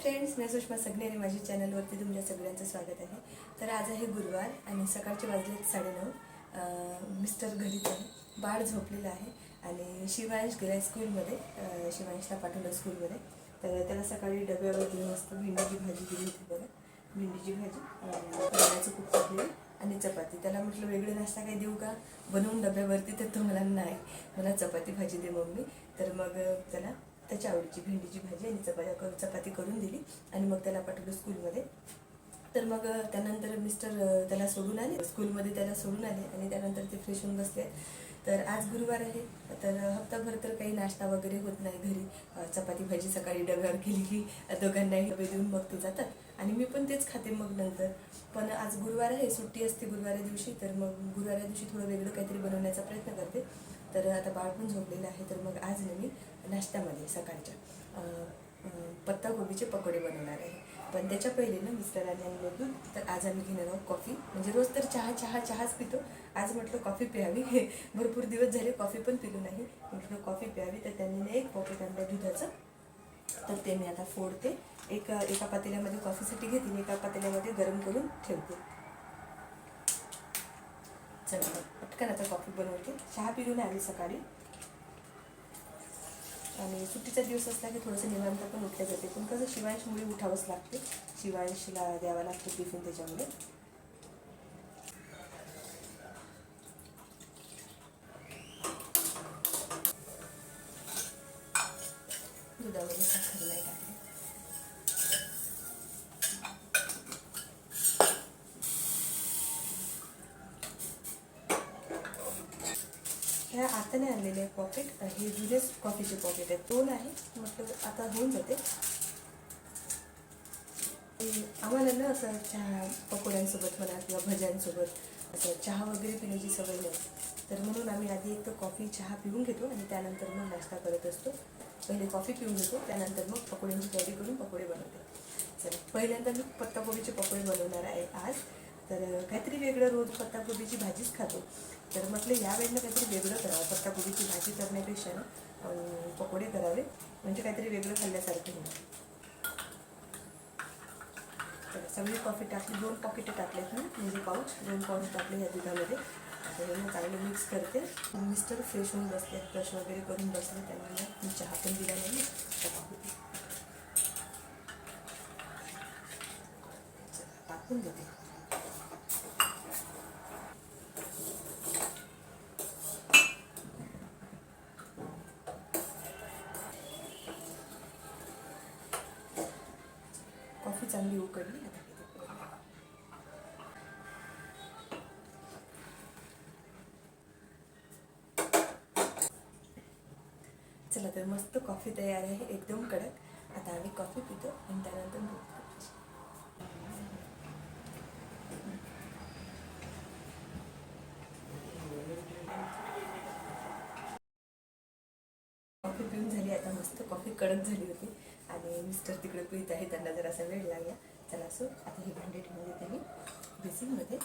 Friends मी सुषमा सगळे आणि माझ्या चॅनलवरती तुमच्या सगळ्यांचं स्वागत आहे. तर आज आहे गुरुवार आणि सकाळचे वाजले साडेनऊ. मिस्टर घरीच आहे बाळ झोपलेलं आहे आणि शिवांश गेला स्कूलमध्ये. शिवांशला पाठवलं स्कूलमध्ये. तर त्याला सकाळी डब्यावर घेऊन मस्त भेंडीची भाजी दिली होती बघा. भेंडीची भाजी पाण्याचं खूप टाकलेली आणि चपाती. त्याला म्हटलं वेगळे नाश्ता काही देऊ का? बनवून डब्यावरती तर तो मला नाही मला चपाती भाजी दे मम्मी. तर मग त्याला त्याच्या आवडीची भेंडीची भाजी आणि चपात्या करून चपाती करून दिली आणि मग त्याला पाठवलं स्कूलमध्ये. तर मग त्यानंतर मिस्टर त्याला सोडून आले. स्कूलमध्ये त्याला सोडून आले आणि त्यानंतर ते फ्रेश होऊन बसले. तर आज गुरुवार आहे. तर हप्ताभर तर काही नाश्ता वगैरे होत नाही घरी. चपाती भाजी सकाळी डब्यावर केली की दोघांनाही डबे देऊन मग ते जातात. आणि मी पण तेच खाते मग नंतर. पण आज गुरुवार आहे सुट्टी असते गुरुवाऱ्या दिवशी. तर मग गुरुवाऱ्या दिवशी थोडं वेगळं काहीतरी बनवण्याचा प्रयत्न करते. तर आता बाळ पण झोपलेलं आहे. तर मग आज ना मी नाश्त्यामध्ये सकाळच्या. पत्ता अं, पत्ताकोबीचे पकोडे बनवणार आहे. पण त्याच्या पहिले ना मिस्टरांनी आणलं दूध तर आज आम्ही घेणार आहोत कॉफी. म्हणजे रोज तर चहा चहा चहाच पितो. आज म्हटलं कॉफी प्यावी. भरपूर दिवस झाले कॉफी पण पिलो नाही. म्हटलं कॉफी प्यावी. तर त्यांनी एक पॉकेट आणलं दुधाचं तर ते मी आता फोडते. एक एका पातेल्यामध्ये कॉफीसाठी घेते आणि एका पातेल्यामध्ये गरम करून ठेवते. चला मग पटकन आता कॉफी बनवते. चहा पिऊन आली सकाळी. आणि सुट्टीचा दिवस असला की थोडंसं निवांत पण उठल्या जाते. पण कसं शिवांशमुळे उठावंच लागते. शिवांशला द्यावा लागतो टिफिन त्याच्यामुळे. ह्या आताने आणलेले आहे पॉकेट हे जुनेच कॉफीचे पॉकेट आहेत. दोन आहे म्हटलं आता होऊन जाते. आम्हाला ना असं चहा पकोड्यांसोबत म्हणा किंवा भज्यांसोबत असं चहा वगैरे पिण्याची सवय नाही. तर म्हणून आम्ही आधी एक तर कॉफी चहा पिऊन घेतो आणि त्यानंतर मग नाश्ता करत असतो. पहिले कॉफी पिऊन घेतो. त्यानंतर मग पकोड्यांची तयारी करून पकोडे बनवते. चला पहिल्यांदा मी पत्ताकोबीचे पकोडे बनवणार आहे आज. तर काहीतरी वेगळं रोज पत्ताकोबीची भाजीच खातो. तर म्हटलं या वेळेला काहीतरी वेगळं करावं. पत्ताकोबीची भाजी करण्यापेक्षा ना पकोडे करावे. म्हणजे काहीतरी वेगळं खाल्ल्यासारखे होईल. तर सगळी कॉफी टाकली दोन पॉकेट टाकलेत मी म्हणजे पाऊच दोन पाऊच टाकले या दुधामध्ये. आता हे मी चांगलं मिक्स करते. मिस्टर फ्रेश होऊन बसले ब्रश वगैरे करून बसले त्यामुळे मी चहा पण दिला नाही टाकून देते. उकडली आता. चला तर मस्त कॉफी तयार आहे एकदम कडक. आता आम्ही कॉफी पितो आणि त्यानंतर बोलतो कॉफी पिऊन झाली आता मस्त कॉफी कडक झाली होती. आणि मिस्टर तिकडे पित आहे त्यांना जरासा वेळ लागला. चला असो आता हे भांडे ठेवून देते मी बेसिनमध्ये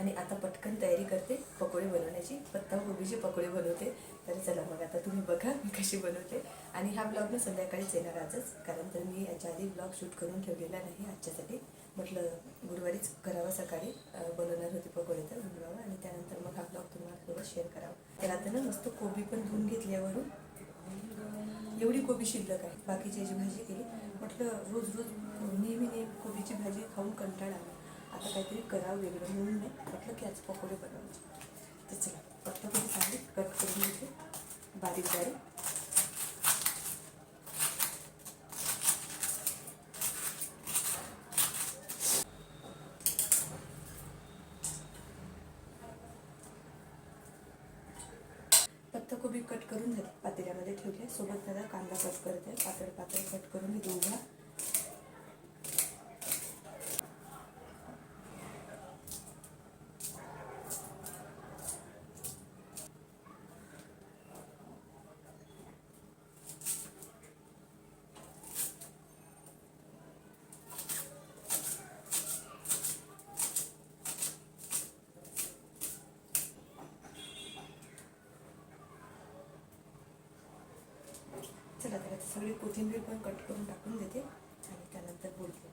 आणि आता पटकन तयारी करते पकोडे बनवण्याची. पत्ताकोबीचे पकोडे बनवते. तर चला मग आता तुम्ही बघा मी कशी बनवते. आणि हा ब्लॉग मी संध्याकाळीच येणार आजच कारण तर मी याच्या आधी ब्लॉग शूट करून ठेवलेला नाही आजच्यासाठी. म्हटलं गुरुवारीच करावा सकाळी. बनवणार होते पकोडे तर बनवावं आणि त्यानंतर मग हा ब्लॉग तुम्हाला थोडं शेअर करावा. तर आता ना मस्त कोबी पण धुवून घेतल्यावरून एवढी कोबी शिल्लक आहे बाकीची याची भाजी केली म्हटलं रोज रोज नेहमी नेहमी कोबीची भाजी खाऊन कंटाळा आला. आता काहीतरी करावं वेगळं म्हणून नाही म्हटलं की आज पकोडे बनवायचे. तर चला पत्ताकोबी चांगली कट करून घेते. बारीक बारीक पत्ताकोबी कट करून झाली पातेल्यामध्ये ठेवली सोबत त्याला कांदा सगळी कोथिंबीर पण कट करून टाकून देते आणि त्यानंतर बोलते.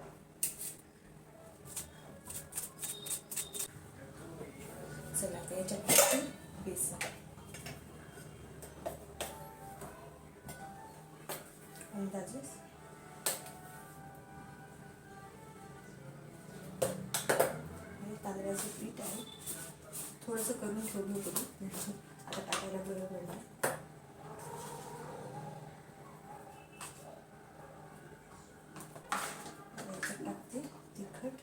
चला आता याच्यात बेसन. अंदाजे. तांदळाचं पीठ आहे. थोडंसं करून ठेवलं होतं आता टाकायला बरं पडणार याच्यात टाकते तिखट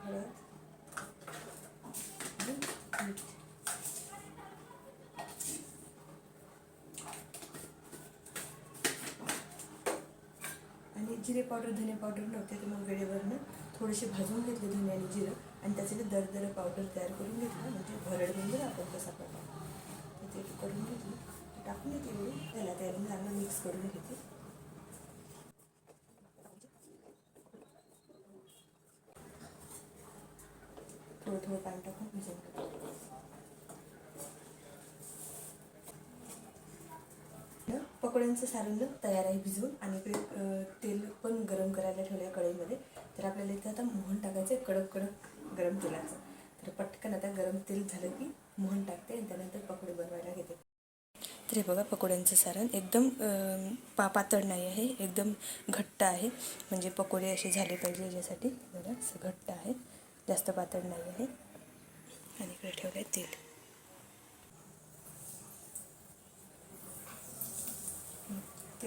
हळद आणि मीठ आणि जिरे पावडर धने पावडर नव्हते तर मग वेळेवरनं थोडेसे भाजून घेतले धने आणि जिरं आणि त्याचे ते दरदर पावडर तयार करून घेतलं. म्हणजे भरड म्हणजे आपण कसा प्रकार तर ते करून घेतली. टाकून घेते मी. त्याला त्याने चांगलं मिक्स करून घेते. थोडं थोडं पाणी टाकून भिजवून न पकोड्यांचं सारण तयार आहे भिजवून आणि इकडे तेल पण गरम करायला ठेवलं आहे कढईमध्ये. तर आपल्याला इथे आता मोहन टाकायचं आहे कडक कडक गरम तेलाचं. तर पटकन आता गरम तेल झालं की मोहन टाकते आणि त्यानंतर पकोडे बनवायला घेते. तर हे बघा पकोड्यांचं सारण. एकदम पा पातळ नाही आहे एकदम घट्ट आहे. म्हणजे पकोडे असे झाले पाहिजे याच्यासाठी बघा असं घट्ट आहे. जास्त पातळ नाही आहे. आणि इकडे ठेवलं आहे तेल.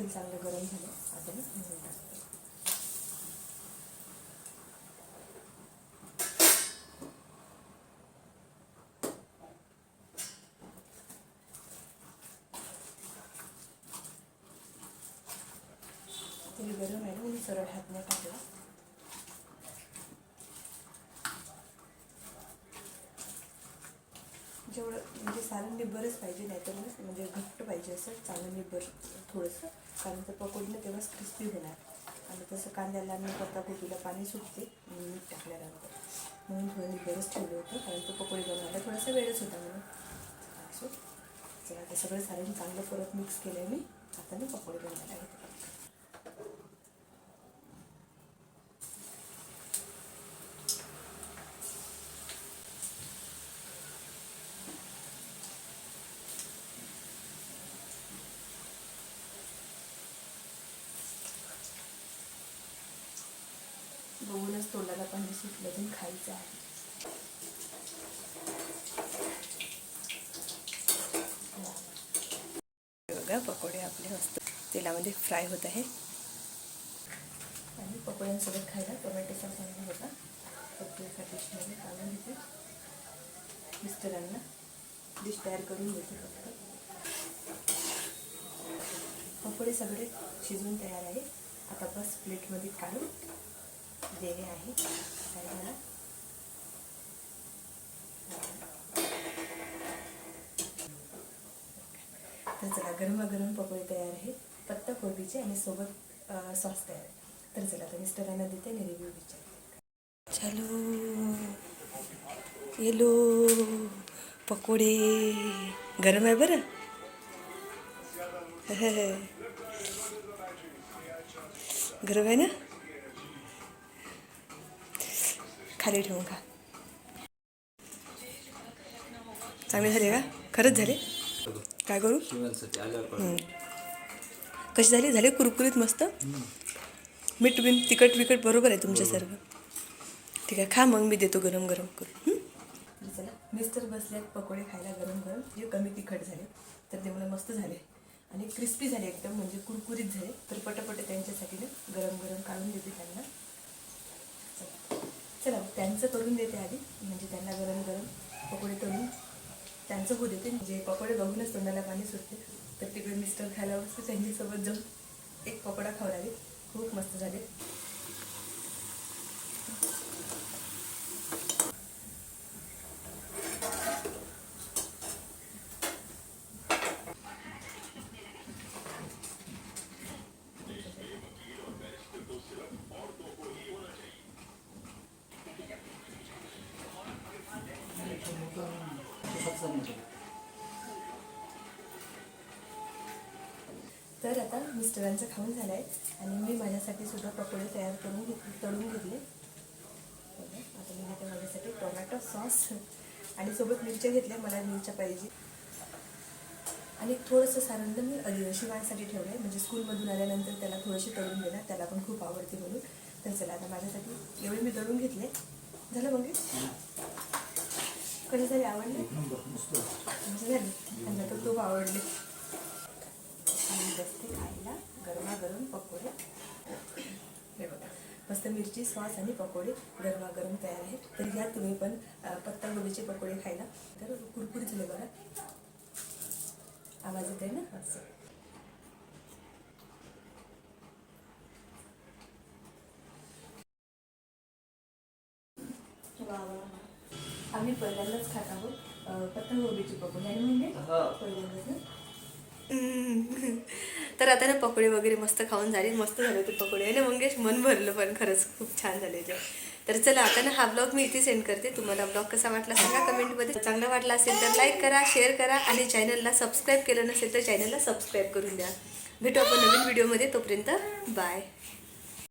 तेल चांगलं गरम झालं आता मी मोहन टाकते. तेल गरम आहे मी सरळ हात नाही टाकला जेवढं म्हणजे सारण निब्बरच पाहिजे नाहीतर म्हणजे घट्ट पाहिजे असं चांगलं निब्बर थोडंसं. कारण तर पकोडीनं तेव्हाच क्रिस्पी होणार. आणि तसं कांद्याला आणि पत्ताकोबीला पाणी सुटते. मीठ टाकल्यानंतर. म्हणून थोडं बरंच ठेवलं होतं कारण तो पकोडी बनवायला थोडासा वेळच होता म्हणून. असो. चला आता सगळं सारण चांगलं परत मिक्स केलं आहे मी. आता मी पकोडी बनवायला घेते. बघूनच तोंडाला पाणी सुटलं खायचं आहे. बघा पकोडे आपले मस्त तेलामध्ये फ्राय होत आहे. आणि पकोड्यांसोबत खायला टोमॅटोचा चांगला होता. फक्त एका डिशमध्ये काढून घेते. मिस्टरांना डिश तयार करून देते फक्त. पकोडे सगळे शिजून तयार आहे. आता बस प्लेटमध्ये काढून देणे आहे. काय तर चला गरमागरम पकोडे तयार आहे पत्ता कोबीचे आणि सोबत सॉस तयार आहे. तर चला तर मिस्टरांना देते आणि रिव्ह्यू विचार चालू. येलो पकोडे. गरम आहे बरं? गरम आहे ना? खाली ठेवून खा. चांगले झाले का? खरंच झाले? काय करू. कसे झाले? झाले कुरकुरीत मस्त? मीठ बिन तिखट विकट बरोबर आहे तुमच्या सर्व. ठीक आहे खा मग मी देतो गरम गरम करून. चला मिस्टर बसल्यात पकोडे खायला गरम गरम. जे कमी तिखट झाले तर ते मला मस्त झाले. आणि क्रिस्पी झाले एकदम म्हणजे कुरकुरीत झाले. तर पटापट त्यांच्यासाठी ना गरम गरम काढून देते त्यांना. चला. त्यांचं करून देते आधी. म्हणजे त्यांना गरम गरम पकोडे तळून त्यांचं होऊ देते. म्हणजे पकोडे बघूनच तोंडाला पाणी सुटते. तर तिकडे मिस्टर खायला बसते त्यांच्यासोबत जाऊन एक पकोडा खाऊ लागेल. खूप मस्त झाले. तर आता मिस्टरांचं खाऊन झालं आहे आणि मी माझ्यासाठी सुद्धा पकोडे तयार करून घेत तळून घेतले. आता मी घेते माझ्यासाठी टोमॅटो सॉस. आणि सोबत मिरच्या घेतल्या मला मिरच्या पाहिजे. आणि थोडंसं सारंद मी अधिवशी माझ्यासाठी ठेवलं आहे म्हणजे स्कूलमधून आल्यानंतर त्याला थोडंशी तळून देणार. त्याला पण खूप आवडते म्हणून. तर चला आता माझ्यासाठी एवढे मी तळून घेतले. झालं मग कधी तरी आवडले? झाले. त्यांना तर खूप आवडले. आणि बसते खायला गरमागरम पकोडे. हे बघा मस्त मिरची सॉस आणि पकोडे गरमागरम तयार आहेत. तर घ्या तुम्ही पण पत्तागोबीचे पकोडे खायला. तर कुरकुरीत झाले बघा. आवाज येत आहे ना? असं. आम्ही पहिल्यांदाच खात आहोत. अ, पत्तागोबीची पकोडे. आणि म्हणजे पहिल्यांदाच. तर आता ना पकोडे वगैरे मस्त खाऊन झाले. मस्त झाले होते पकोडे. आणि मंगेश मन भरलं पण खरंच खूप छान झाले ते तर चला आता ना हा ब्लॉग मी इथे सेंड करते. तुम्हाला ब्लॉग कसा वाटला सांगा कमेंटमध्ये. चांगला वाटला असेल तर लाईक करा शेअर करा आणि चॅनलला सबस्क्राईब केलं नसेल तर चॅनलला सबस्क्राईब करून द्या. भेटू आपण नवीन व्हिडिओमध्ये. तोपर्यंत बाय.